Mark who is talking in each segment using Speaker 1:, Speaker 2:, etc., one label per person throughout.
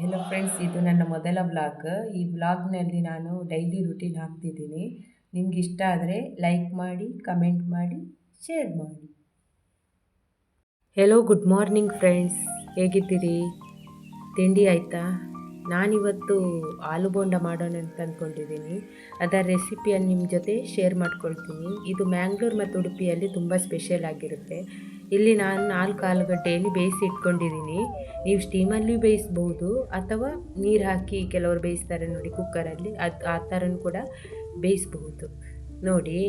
Speaker 1: Hello friends ಇದು ನನ್ನ ಮೊದಲ ವ್ಲಾಗ್ ಈ ವ್ಲಾಗ್ನಲ್ಲಿ ನಾನು ಡೈಲಿ ರುಟೀನ್ ಹಾಕ್ತಿದ್ದೀನಿ. ನಿಮ್ಗೆ ಇಷ್ಟ ಆದರೆ ಲೈಕ್ ಮಾಡಿ ಕಮೆಂಟ್ ಮಾಡಿ ಶೇರ್ ಮಾಡಿ. ಹೆಲೋ ಗುಡ್ ಮಾರ್ನಿಂಗ್ ಫ್ರೆಂಡ್ಸ್ ಹೇಗಿದ್ದೀರಿ? ತಿಂಡಿ ಆಯಿತಾ? ನಾನಿವತ್ತು ಆಲೂ ಬೋಂಡ ಮಾಡೋಣ ಅಂತ ಅಂದ್ಕೊಂಡಿದ್ದೀನಿ ಅದರ ರೆಸಿಪಿಯನ್ನು ನಿಮ್ಮ ಜೊತೆ ಶೇರ್ ಮಾಡ್ಕೊಳ್ತೀನಿ. ಇದು ಮ್ಯಾಂಗ್ಳೂರ್ ಮತ್ತು ಉಡುಪಿಯಲ್ಲಿ ತುಂಬ ಸ್ಪೆಷಲ್ ಆಗಿರುತ್ತೆ. ಇಲ್ಲಿ ನಾನು ನಾಲ್ಕು ಆಲೂಗಡ್ಡೆಯಲ್ಲಿ ಬೇಯಿಸಿ ಇಟ್ಕೊಂಡಿದ್ದೀನಿ. ನೀವು ಸ್ಟೀಮಲ್ಲಿ ಬೇಯಿಸ್ಬೋದು ಅಥವಾ ನೀರು ಹಾಕಿ ಕೆಲವರು ಬೇಯಿಸ್ತಾರೆ ನೋಡಿ ಕುಕ್ಕರಲ್ಲಿ. ಅದು ಆ ಥರನೂ ಕೂಡ ಬೇಯಿಸ್ಬಹುದು ನೋಡಿ,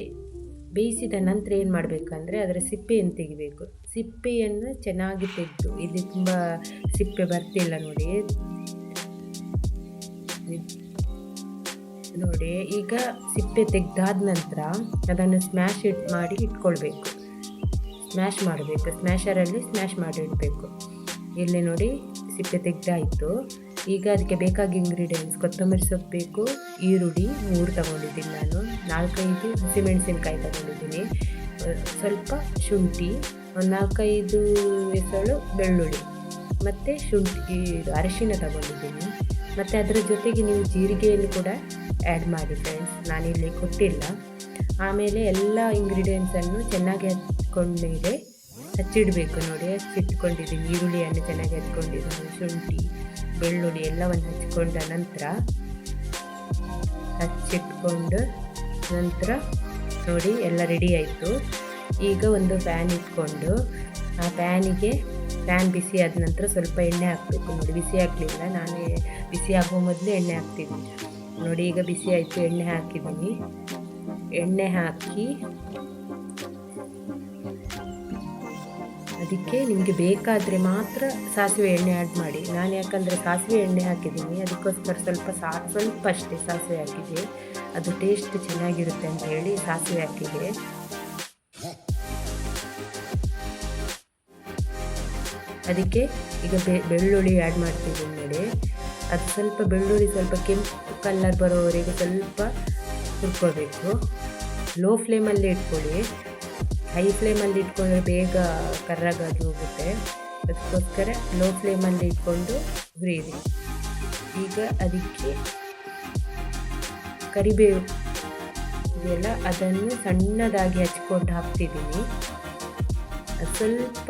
Speaker 1: ಬೇಯಿಸಿದ ನಂತರ ಏನು ಮಾಡಬೇಕಂದ್ರೆ ಅದರ ಸಿಪ್ಪೆಯನ್ನು ತೆಗಿಬೇಕು. ಸಿಪ್ಪೆಯನ್ನು ಚೆನ್ನಾಗಿ ತೆಗೆದು, ಇಲ್ಲಿ ತುಂಬ ಸಿಪ್ಪೆ ಬರ್ತಿಲ್ಲ ನೋಡಿ. ನೋಡಿ, ಈಗ ಸಿಪ್ಪೆ ತೆಗೆದಾದ ನಂತರ ಅದನ್ನು ಸ್ಮ್ಯಾಶ್ ಇಟ್ ಮಾಡಿ ಇಟ್ಕೊಳ್ಬೇಕು. ಸ್ಮ್ಯಾಶ್ ಮಾಡಬೇಕು ಸ್ಮ್ಯಾಶರಲ್ಲಿ ಸ್ಮ್ಯಾಶ್ ಮಾಡಿಡಬೇಕು. ಇಲ್ಲಿ ನೋಡಿ ಸಿಪ್ಪೆ ತೆಗೆದಾಯಿತು. ಈಗ ಅದಕ್ಕೆ ಬೇಕಾಗಿ ಇಂಗ್ರೀಡಿಯೆಂಟ್ಸ್ ಕೊತ್ತಂಬರಿ ಸೊಪ್ಪು ಬೇಕು, ಈರುಳ್ಳಿ ಮೂರು ತಗೊಂಡಿದ್ದೀನಿ ನಾನು. ನಾಲ್ಕೈದು ಹಸಿಮೆಣಸಿನ್ಕಾಯಿ ತಗೊಂಡಿದ್ದೀನಿ. ಸ್ವಲ್ಪ ಶುಂಠಿ, ಒಂದು ನಾಲ್ಕೈದು ಎಸಳು ಬೆಳ್ಳುಳ್ಳಿ, ಮತ್ತು ಶುಂಠಿ ಅರಿಶಿನ ತಗೊಂಡಿದ್ದೀನಿ. ಮತ್ತು ಅದರ ಜೊತೆಗೆ ನೀವು ಜೀರಿಗೆಯಲ್ಲಿ ಕೂಡ ಆ್ಯಡ್ ಮಾಡಿ ಫ್ರೆಂಡ್ಸ್ ನಾನಿಲ್ಲಿ ಕೊಟ್ಟಿಲ್ಲ. ಆಮೇಲೆ ಎಲ್ಲ ಇಂಗ್ರೀಡಿಯೆಂಟ್ಸನ್ನು ಚೆನ್ನಾಗಿ ಹಚ್ಕೊಂಡಿದೆ ಹಚ್ಚಿಡಬೇಕು ನೋಡಿ. ಹಚ್ಚಿಟ್ಕೊಂಡಿದ್ದೀನಿ. ಈರುಳ್ಳಿಯನ್ನು ಚೆನ್ನಾಗಿ ಹಚ್ಕೊಂಡಿದ್ದೀನಿ ಶುಂಠಿ, ಬೆಳ್ಳುಳ್ಳಿ ಎಲ್ಲವನ್ನು ಹಚ್ಕೊಂಡ ನಂತರ ಹಚ್ಚಿಟ್ಕೊಂಡು ನಂತರ ನೋಡಿ ಎಲ್ಲ ರೆಡಿ ಆಯಿತು. ಈಗ ಒಂದು ಪ್ಯಾನ್ ಇಟ್ಕೊಂಡು ಆ ಪ್ಯಾನಿಗೆ ಪ್ಯಾನ್ ಬಿಸಿ ಆದ ನಂತರ ಸ್ವಲ್ಪ ಎಣ್ಣೆ ಹಾಕಬೇಕು ನೋಡಿ. ಬಿಸಿ ಆಗಲಿಲ್ಲ. ನಾನೇ ಬಿಸಿ ಆಗೋ ಮೊದಲು ಎಣ್ಣೆ ಹಾಕ್ತೀನಿ ನೋಡಿ ಈಗ ಬಿಸಿ ಆಯಿತು. ಎಣ್ಣೆ ಹಾಕಿದ್ದೀನಿ. ಎಣ್ಣೆ ಹಾಕಿ ಅದಕ್ಕೆ ನಿಮಗೆ ಬೇಕಾದರೆ ಮಾತ್ರ ಸಾಸಿವೆ ಎಣ್ಣೆ ಆ್ಯಡ್ ಮಾಡಿ. ನಾನು ಯಾಕಂದರೆ ಸಾಸಿವೆ ಎಣ್ಣೆ ಹಾಕಿದ್ದೀನಿ, ಅದಕ್ಕೋಸ್ಕರ ಸ್ವಲ್ಪ ಸಾ, ಸ್ವಲ್ಪ ಅಷ್ಟೇ ಸಾಸಿವೆ ಹಾಕಿದೆ ಅದು ಟೇಸ್ಟ್ ಚೆನ್ನಾಗಿರುತ್ತೆ ಅಂತ ಹೇಳಿ ಸಾಸಿವೆ ಹಾಕಿದೆ ಅದಕ್ಕೆ ಈಗ ಬೆಳ್ಳುಳ್ಳಿ ಆ್ಯಡ್ ಮಾಡ್ತಿದ್ದೀನಿ ನೋಡಿ ಅದು ಸ್ವಲ್ಪ ಬೆಳ್ಳುಳ್ಳಿ ಸ್ವಲ್ಪ ಕೆಂಪು ಕಲ್ಲರ್ ಬರೋವರೆಗೆ ಸ್ವಲ್ಪ ಹುರ್ಕೋಬೇಕು. ಲೋ ಫ್ಲೇಮಲ್ಲೇ ಇಟ್ಕೊಳ್ಳಿ. ಹೈ ಫ್ಲೇಮಲ್ಲಿ ಇಟ್ಕೊಂಡ್ರೆ ಬೇಗ ಕರ್ರಾಗಾಗಿ ಹೋಗುತ್ತೆ. ಅದಕ್ಕೋಸ್ಕರ ಲೋ ಫ್ಲೇಮಲ್ಲಿ ಇಟ್ಕೊಂಡು ಹುರಿಯಿರಿ ಈಗ ಅದಕ್ಕೆ ಕರಿಬೇವು. ಇದೆಲ್ಲ ಅದನ್ನು ಸಣ್ಣದಾಗಿ ಹಚ್ಕೊಂಡು ಹಾಕ್ತಿದ್ದೀನಿ. ಸ್ವಲ್ಪ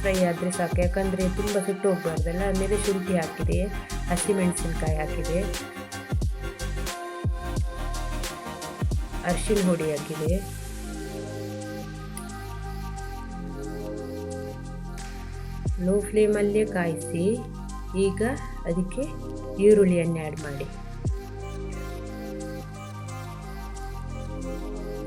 Speaker 1: ಫ್ರೈ ಆದರೆ ಸಾಕು. ಯಾಕಂದರೆ ತುಂಬ ಸುಟ್ಟು ಹೋಗ್ಬಾರ್ದಲ್ಲ, ಆಮೇಲೆ ಶುಂಠಿ ಹಾಕಿದೆ, ಹಸಿಮೆಣಸಿನ್ಕಾಯಿ ಹಾಕಿದೆ ಅರ್ಶಿನ ಹುಡಿ ಹಾಕಿದೆ. ಲೋ ಫ್ಲೇಮಲ್ಲೇ ಕಾಯಿಸಿ, ಈಗ ಅದಕ್ಕೆ ಈರುಳ್ಳಿಯನ್ನು ಆ್ಯಡ್ ಮಾಡಿ.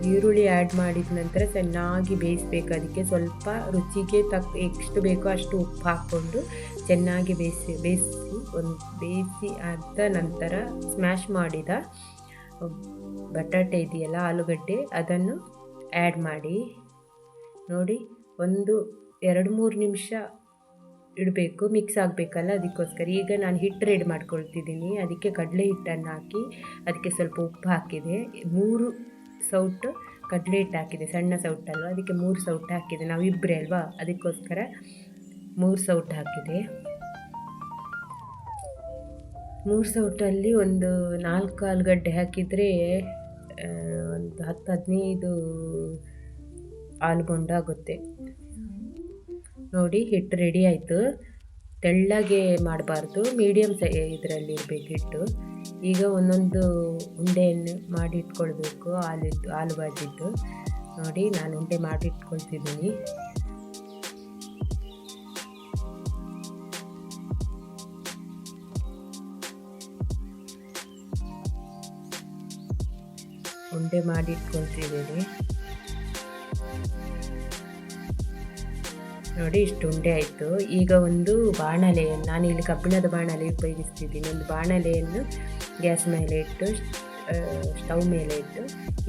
Speaker 1: ಈರುಳ್ಳಿ ಆ್ಯಡ್ ಮಾಡಿದ ನಂತರ ಚೆನ್ನಾಗಿ ಬೇಯಿಸ್ಬೇಕು. ಅದಕ್ಕೆ ಸ್ವಲ್ಪ ರುಚಿಗೆ ತಕ್ಕ ಎಷ್ಟು ಬೇಕೋ ಅಷ್ಟು ಉಪ್ಪು ಹಾಕ್ಕೊಂಡು ಚೆನ್ನಾಗಿ ಬೇಯಿಸಿ ಬೇಯಿಸಿ, ಒಂದು ಬೇಯಿಸಿ ಆದ ನಂತರ ಸ್ಮ್ಯಾಶ್ ಮಾಡಿದ ಬಟಾಟೆ ಇದೆಯಲ್ಲ, ಆಲೂಗಡ್ಡೆ, ಅದನ್ನು ಆ್ಯಡ್ ಮಾಡಿ. ನೋಡಿ, ಒಂದು, ಎರಡು, ಮೂರು ನಿಮಿಷ ಇಡಬೇಕು ಮಿಕ್ಸ್ ಆಗಬೇಕಲ್ಲ ಅದಕ್ಕೋಸ್ಕರ. ಈಗ ನಾನು ಹಿಟ್ಟು ರೆಡಿ ಮಾಡ್ಕೊಳ್ತಿದ್ದೀನಿ. ಅದಕ್ಕೆ ಕಡಲೆ ಹಿಟ್ಟನ್ನು ಹಾಕಿ, ಅದಕ್ಕೆ ಸ್ವಲ್ಪ ಉಪ್ಪು ಹಾಕಿದೆ. ಮೂರು ಸೌಟು ಕಡಲೆ ಹಿಟ್ಟು ಹಾಕಿದೆ, ಸಣ್ಣ ಸೌಟಲ್ವ? ಅದಕ್ಕೆ ಮೂರು ಸೌಟು ಹಾಕಿದೆ. ನಾವು ಇಬ್ಬರೇ ಅಲ್ವಾ? ಅದಕ್ಕೋಸ್ಕರ ಮೂರು ಸೌಟು ಹಾಕಿದೆ. ಮೂರು ಸೌಟಲ್ಲಿ ಒಂದು ನಾಲ್ಕು ಆಲೂಗಡ್ಡೆ ಹಾಕಿದರೆ ಒಂದು ಹತ್ತು ಹದಿನೈದು ಆಲೂಗೊಂಡು ಆಗುತ್ತೆ. ನೋಡಿ, ಹಿಟ್ಟು ರೆಡಿ ಆಯಿತು. ತೆಳ್ಳಗೆ ಮಾಡಬಾರ್ದು ಮೀಡಿಯಮ್ ಸೈ ಇದರಲ್ಲಿ ಇರಬೇಕು ಹಿಟ್ಟು. ಈಗ ಒಂದೊಂದು ಉಂಡೆಯನ್ನು ಮಾಡಿ ಇಟ್ಕೊಳ್ಬೇಕು ಹಾಲಿದ್ದು ಹಾಲು ಬಾಜಿದ್ದು. ನೋಡಿ, ನಾನು ಉಂಡೆ ಮಾಡಿ ಇಟ್ಕೊಳ್ತಿದ್ದೀನಿ. ಉಂಡೆ ಮಾಡಿ ಇಟ್ಕೊಳ್ತಿದ್ದೀನಿ. ನೋಡಿ ಇಷ್ಟು ಉಂಡೆ ಆಯಿತು. ಈಗ ಒಂದು ಬಾಣಲೆಯನ್ನು, ನಾನು ಇಲ್ಲಿ ಕಬ್ಬಿಣದ ಬಾಣಲೆ ಉಪಯೋಗಿಸ್ತಿದ್ದೀನಿ. ಒಂದು ಬಾಣಲೆಯನ್ನು ಗ್ಯಾಸ್ ಮೇಲೆ ಇಟ್ಟು ಸ್ಟವ್ ಮೇಲೆ ಇಟ್ಟು,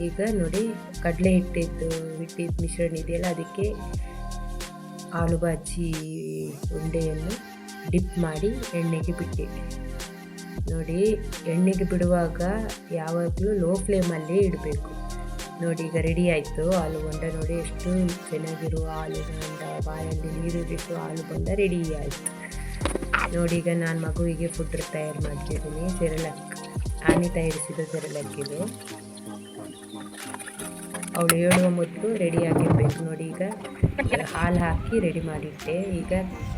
Speaker 1: ಈಗ ನೋಡಿ, ಕಡಲೆ ಹಿಟ್ಟಿದ್ದು ಹಿಟ್ಟಿದ್ದು ಮಿಶ್ರಣ ಇದೆಯಲ್ಲ, ಅದಕ್ಕೆ ಆಲೂ ಬಾಜಿ ಉಂಡೆಯನ್ನು ಡಿಪ್ ಮಾಡಿ ಎಣ್ಣೆಗೆ ಬಿಟ್ಟೆ. ನೋಡಿ, ಎಣ್ಣೆಗೆ ಬಿಡುವಾಗ ಯಾವಾಗಲೂ ಲೋ ಫ್ಲೇಮಲ್ಲಿ ಇಡಬೇಕು. ನೋಡಿ ಈಗ ರೆಡಿ ಆಯಿತು. ಹಾಲು ಬೊಂಡ ನೋಡಿ ಎಷ್ಟು ಚೆನ್ನಾಗಿರುವ ಹಾಲು ಬೊಂಡ ಬಾಯಲ್ಲಿ ನೀರು ಬಿಟ್ಟು ಹಾಲು ಬೊಂಡ ರೆಡಿ ಆಯಿತು. ನೋಡಿ ಈಗ ನಾನು ಮಗುವಿಗೆ ಫುಡ್ ತಯಾರು ಮಾಡ್ತಿದ್ದೀನಿ. ಸೆರಲಕ್ ಆನೆ ತಯಾರಿಸಿದ ಸೆರಳಕ್ಕಿದೆ ಅವಳು ಹೇಳುವ ಮೊದಲು ರೆಡಿ ಆಗಿರಬೇಕು ನೋಡಿ ಈಗ. ಹಾಲು ಹಾಕಿ ರೆಡಿ ಮಾಡಿಟ್ಟೆ. ಈಗ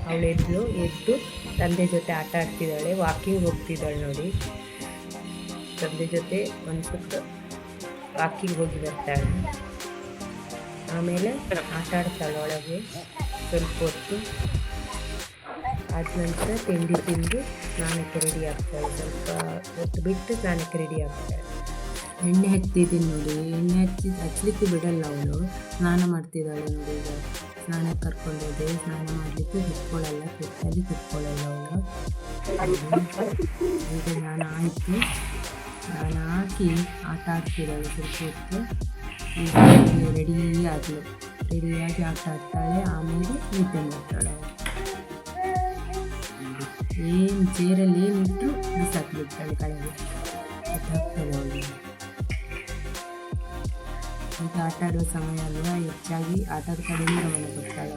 Speaker 1: ಅವಳು ಎದ್ಲು ಎದ್ದು ತಂದೆ ಜೊತೆ ಆಟ ಆಡ್ತಿದ್ದಾಳೆ ವಾಕಿಂಗ್ ಹೋಗ್ತಿದ್ದಾಳೆ ನೋಡಿ. ತಂದೆ ಜೊತೆ ಒಂದು ಸುತ್ತು ವಾಕಿಂಗ್ ಹೋಗಿ ಬರ್ತಾಳೆ ಆಮೇಲೆ ಆಟ ಆಡ್ತಾಳೆ ಒಳಗೆ. ಸ್ವಲ್ಪ ಹೊತ್ತು. ಆದ ನಂತರ ತಿಂಡಿ ತಿಂದು ಸ್ನಾನಕ್ಕೆ ರೆಡಿ ಆಗ್ತಾಳೆ. ಸ್ವಲ್ಪ ಹೊತ್ತು ಬಿಟ್ಟು ಸ್ನಾನಕ್ಕೆ ರೆಡಿ ಆಗ್ತಾಳೆ. ಎಣ್ಣೆ ಹಚ್ತಿದ್ದೀನಿ ನೋಡಿ. ಎಣ್ಣೆ ಹಚ್ಚಿ ಹಚ್ಲಿಕ್ಕೆ ಬಿಡಲ್ಲ ಅವಳು. ಸ್ನಾನ ಮಾಡ್ತಿದ್ದಾಳೆ ನೋಡಿ ಈಗ. ಸ್ನಾನಕ್ಕೆ ಕರ್ಕೊಂಡೋದೆ ಸ್ನಾನ ಮಾಡಲಿಕ್ಕೆ ಕುತ್ಕೊಳ್ಳಲ್ಲ. ಕುತ್ತಲ್ಲಿ ಕುತ್ಕೊಳ್ಳಲ್ಲ ಅವಳು. ಈಗ ನಾನು ಆಯಿತು. ನಾನು ಹಾಕಿ ಆಟ ಆಡ್ತಿದ್ದಾಳೆ ಸ್ವಲ್ಪ ಹೊತ್ತು. ರೆಡಿ ಆದಳು ರೆಡಿಯಾಗಿ ಆಟ ಆಡ್ತಾಳೆ, ಆಮೇಲೆ ನಿದ್ದೆ ಮಾಡ್ತಾಳೆ. ಏನು ಚೇರಲ್ಲಿ ಏನಿಟ್ಟರು ಬಿಸಾಕ್ಬಿಡ್ತಾಳೆ ಕೆಳಗೆ. ಈಗ ಆಟ ಆಡುವ ಸಮಯ ಅಲ್ವಾ? ಹೆಚ್ಚಾಗಿ ಆಟದ ಕಡೆಯೇ ಗಮನ ಕೊಡ್ತಾಳೆ